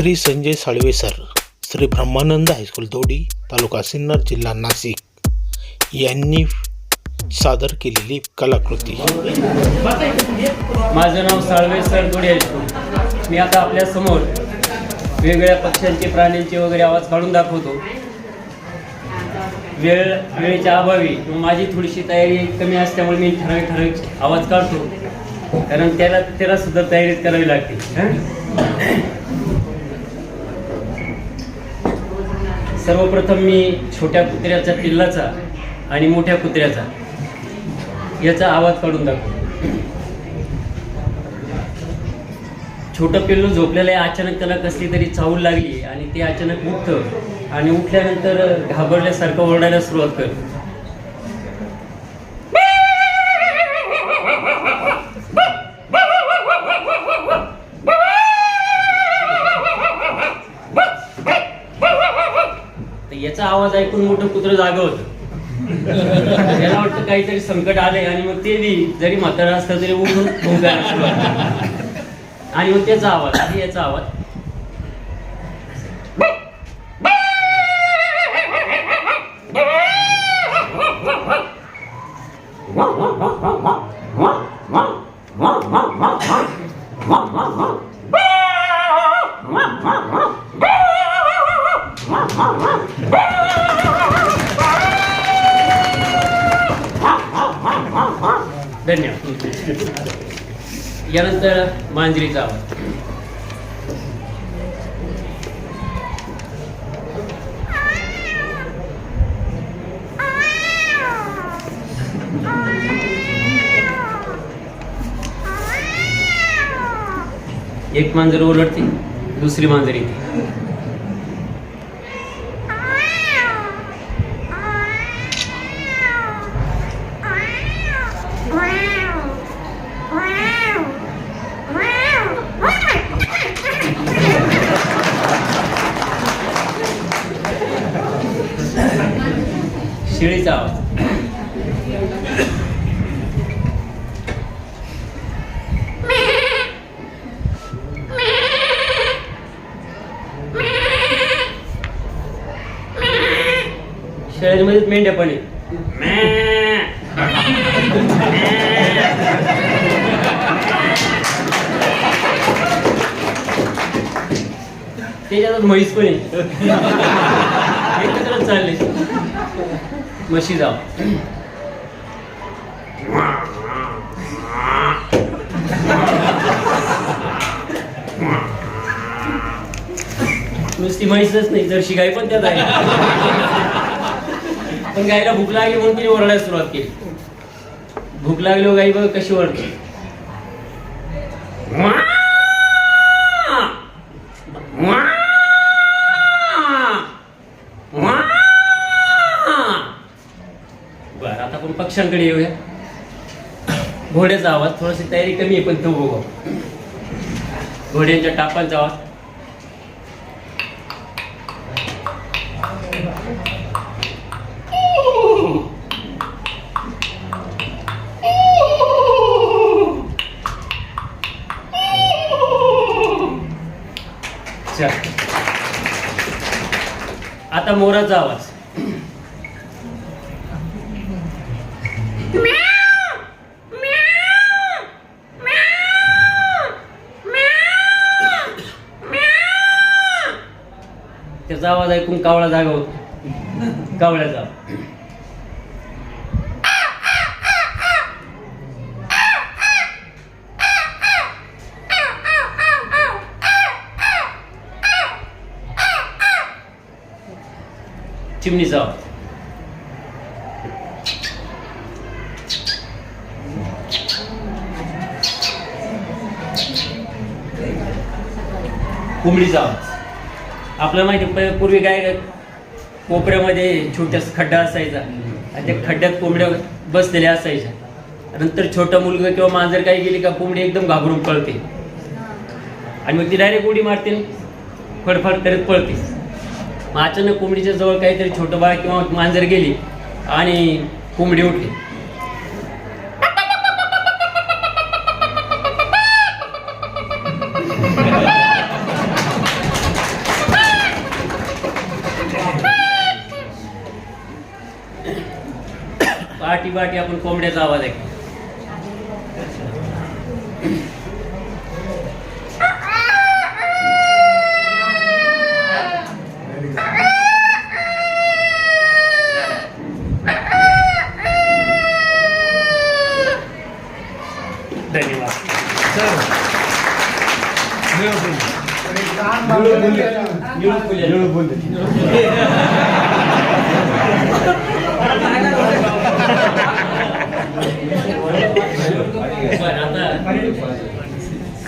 Shri Sanjay Salve sir Shri Brahmanand high school Dodi taluka Sinnar जिल्हा नाशिक. यांनी सादर केलेली कलाकृती. माझं नाव साळवे सर दोडे. मी आता आपल्यासमोर वेगवेगळ्या पक्ष्यांचे प्राण्यांचे वगैरे आवाज काढून दाखवतो. वेळ वेळेच्या अभावी माझी थोडीशी तयारी कमी असल्यामुळे मी ठराविक ठराविक आवाज काढतो. कारण त्याला त्याला सुद्धा तयारी करावी लागते. सर्वप्रथम मी छोट्या कुत्र्याचा पिल्लाचा आणि मोठ्या कुत्र्याचा याचा आवाज काढून दाखवतो. छोटं पिल्लू झोपलेलं आहे अचानक त्याला कसली तरी चावल लागली आणि ते अचानक उठतं आणि उठल्यानंतर घाबरल्यासारखं ओरडायला सुरुवात करतं. आवाज ऐकून मोठं कुत्र जागं होतं. त्याला वाटतं काहीतरी संकट आले आणि मग ते बी जरी म्हातारा असलं तरी उठून आणि मग त्याचा आवाज आणि याचा आवाज. धन्यवाद. यानंतर मांजरीचा आवाज एक मांजर ओरडते दुसरी मांजर येते. त्याच्यामध्येच मेंढ्या पण आहे त्याच्यातच म्हैस पण आहे एकत्रच चालले. म्हशी जाव. नुसती म्हैसच नाही जर्शी गाय पण त्यात आहे. पण गायला भूक लागली म्हणून तिने ओरडायला सुरुवात केली. भूक लागली हो गाई बघ कशी ओरडते. बर आता आपण पक्ष्यांकडे येऊया. घोड्याचा आवाज थोडीशी तयारी कमी आहे पण तो बघू. घोड्यांच्या टापांचा आवाज. अच्छा आता मोराचा आवाज. त्याचा आवाज ऐकून कावळा जागा होतो. कावळ्याचा. चिमणीचा आवाज कोंबडीचा आवाज आपल्याला माहिती आहे, पूर्वी काय कोपऱ्यामध्ये छोट्या खड्डा असायचा. आणि त्या खड्ड्यात कोंबड्या बसलेल्या असायच्या. नंतर छोटा मुलगा किंवा मांजर काही गेली का कोंबडी एकदम घाबरून पळते. आणि मग ती डायरेक्ट उडी मारते फडफड करत पळते. मग अचानक कोंबडीच्या जवळ काहीतरी छोटं बाळ किंवा मांजर गेली आणि कोंबडी उठली. पाटी पाटी आपण कोंबड्याचा आवाज ऐकतो.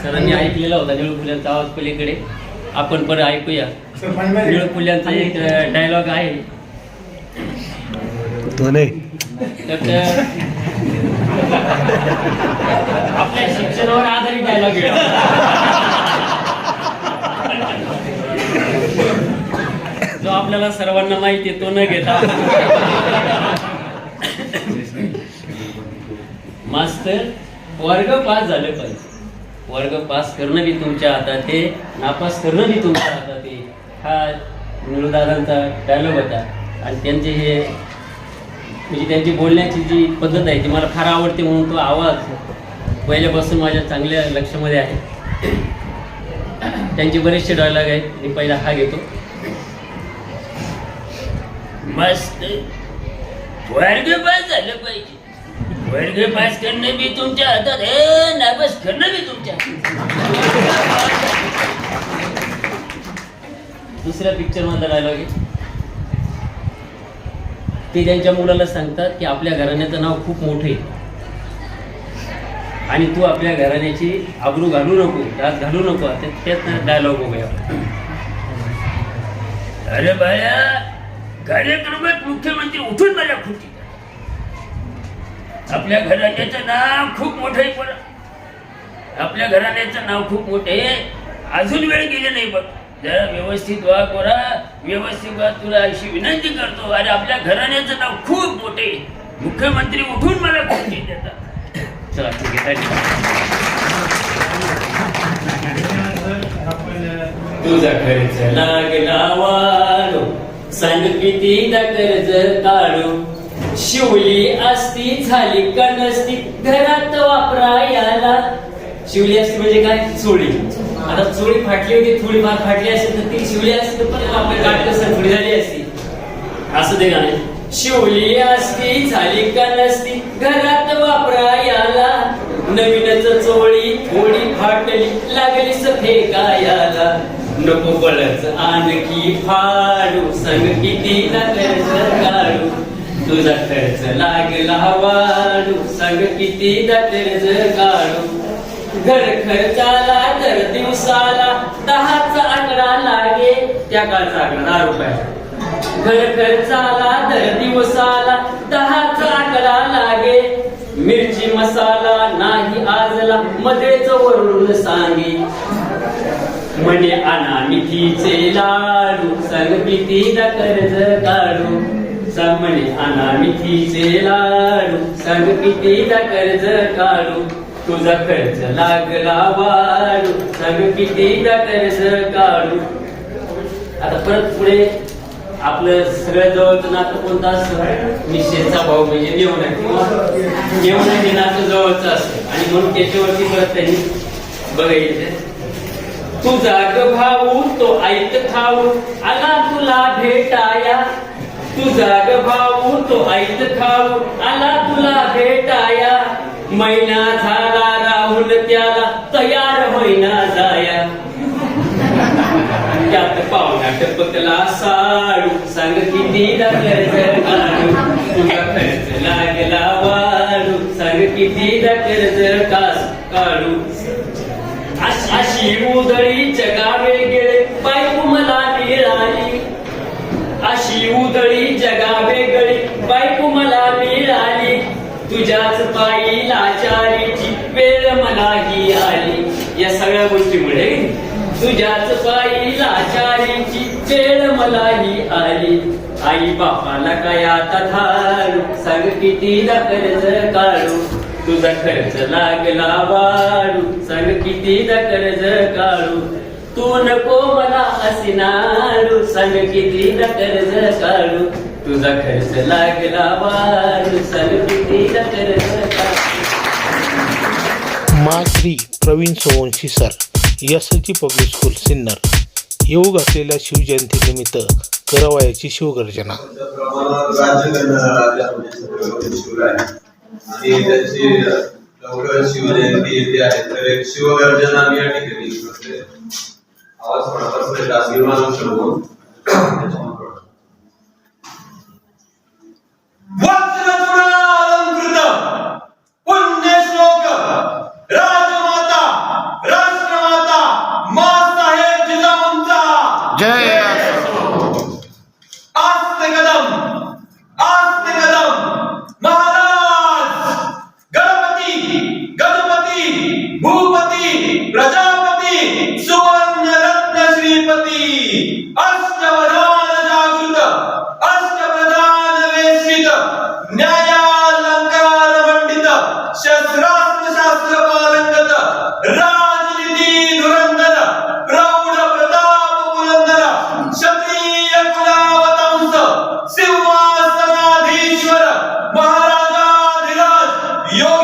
सरांनी ऐकलेला होता निळू फुल्यांचा आवाज पलीकडे आपण पण ऐकूया निळू फुल्यांचा एक डायलॉग आहे आपल्या शिक्षणावर आधारित डायलॉग जो आपल्याला सर्वांना माहिती आहे तो न घेता. मास्तर वर्ग पास झाले पाहिजे. वर्ग पास करणं बी तुमच्या हातात ते नापास करणं बी तुमच्या हातात हे हा निळूदादांचा डायलॉग होता. आणि त्यांचे हे म्हणजे त्यांची बोलण्याची जी पद्धत आहे ती मला फार आवडते म्हणून तो आवाज पहिल्यापासून माझ्या चांगल्या लक्षामध्ये आहे. त्यांचे बरेचसे डायलॉग आहेत. मी पहिला हा घेतो. मस्त. वर्ग पास झालं पाहिजे. वर्ग पास करणं बी तुमच्या हातात आहे नापास करणं बी तुमच्या दुसऱ्या पिक्चर मधला डायलॉग आहे. ते त्यांच्या मुलाला सांगतात की आपल्या घराण्याचं नाव खूप मोठं आहे. आणि तू आपल्या घराण्याची आबरू घालू नको दात घालू नको त्यात डायलॉग बघूया अरे बाया कार्यक्रमात मुख्यमंत्री उठून मला खुटी आपल्या घराण्याचं नाव खूप मोठं आहे पण आपल्या घराण्याचं नाव खूप मोठं आहे. अजून वेळ गेले नाही बघ. जरा व्यवस्थित वा कोरा व्यवस्थित वा. तुला अशी विनंती करतो अरे आपल्या घराण्याचं नाव खूप मोठे आहे. मुख्यमंत्री उठून मला खुटी देतात चला ठीक आहे thank तुझा खर्च लागला वाढो सांग किती कर्ज काढू. शिवली असती झाली का नसती घरात वापरायला. शिवली असती म्हणजे काय? चोळी आता चोळी फाटली होती थोडीफार फाटली असेल तर ती शिवली असती तर पण आपली गाठ कसं थोडी झाली असती. असं ते गाणे. शिवली असती झाली का नसती घरात वापरायला नवीनच चोळी थोडी फाटली लागली फेकायाला नको बळच आणखी फाडू संग किती खर्च काढू. तुझा खर्च लागला वाढू संग किती खर्च काढू. घर खर्चाला दर दिवसाला दहाचा आकडा लागे त्या काळचा आकडा दहा रुपयाचा. घर खर्चाला दर दिवसाला दहाचा आकडा लागे. मिरची मसाला नाही आजला मध्येच वरून सांगे. म्हणे अनामितीचे लाडू सांग किती कर्ज काढू. सांग म्हणे अनामितीचे लाडू सांग किती कर्ज काढू. तुझा खर्च लागला वाढू सांग किती कर्ज काढू. आता परत पुढे आपलं सगळ्यात जवळचं नातं कोणतं असतं निश्चयचा भाऊ म्हणजे नेवणा किंवा नेवणा हे नातं जवळचं असतं. आणि म्हणून त्याच्यावरती परत त्यांनी बघायचं. तुझा ग भाऊ तो ऐक खाऊ आला तुला भेटाया. तुझा ग भाऊ तो ऐक खाऊ आला तुला भेटाया. महिना झाला राहुल त्याला. तयार होईना झाला जाया त्यात पाहुणा टपकला साडू सांग किती कर्ज काढू. तुझा खर्च लागला वाढू. सांग किती कर्ज कास काढू. अशी उदळी जगावे गेले बायको मला मिळाली अशी उदळी जगावे गळी बायको मला मिळाली तुझ्याच पायी लाचारीची वेळ मलाही आली. या सगळ्या गोष्टीमुळे तुझ्याच पायी लाचारीची चेड मलाही आली. आई बापाला काय आता थारू सांग किती कर्ज काढू? तुझा खर्च लागला वाढू. सांग किती कर्ज काढू? तू नको मला असणारू सांग किती कर्ज काढू? तुझा खर्च लागला वाढू. सांग किती कर्ज काढू? माश्री Pravin Sovanshi sir. S G public school Sinnar येऊ घातलेल्या शिवजयंतीनिमित्त करावयाची शिवगर्जना. शिवजयंती शिवगर्जना Your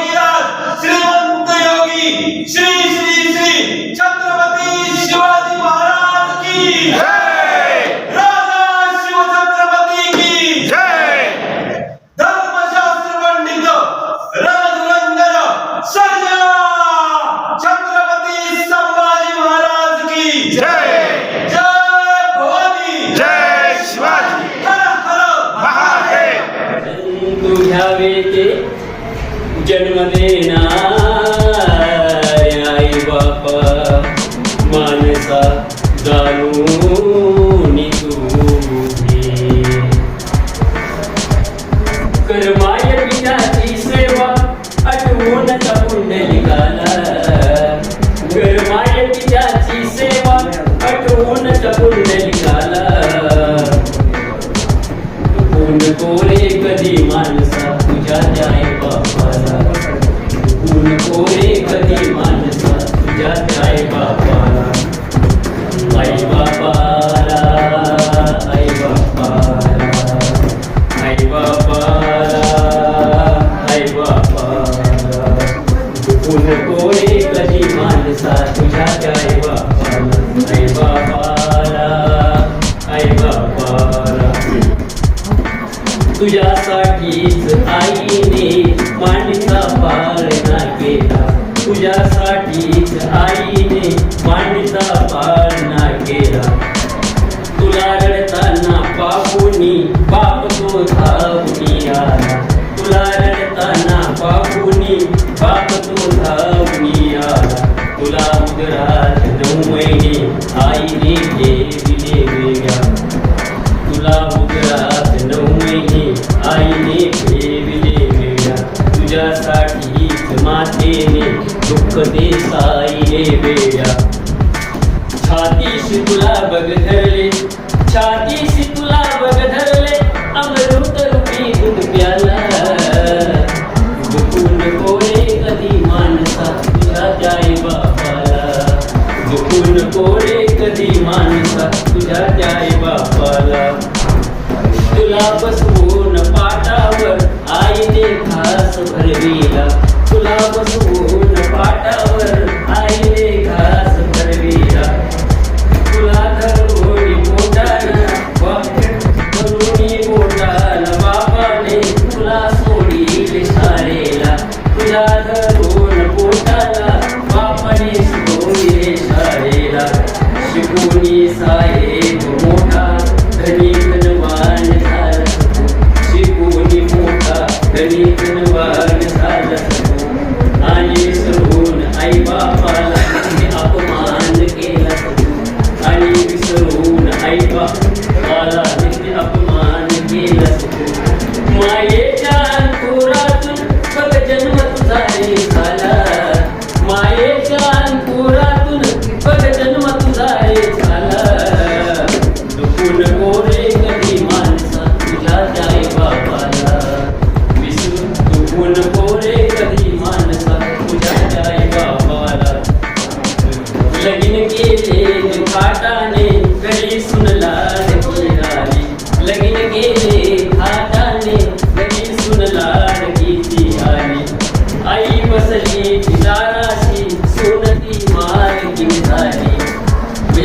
गुलाबराज नऊमैने आईने ठेविले वेगळा गुलाबराज नऊमैने आईने ठेविले वेगळा तुझ्यासाठीच मातेने दुःख दे साईले वेगळा छातीशी तुला बघ धरले छातीशी तुला बघ धरले. one.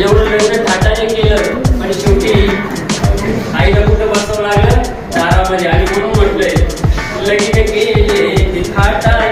एवढं वेळ थाटाने केलं आणि शेवटी आईला कुठं बसावं लागलं? दारामध्ये. आणि म्हणून म्हटलंय लगेच थाटा.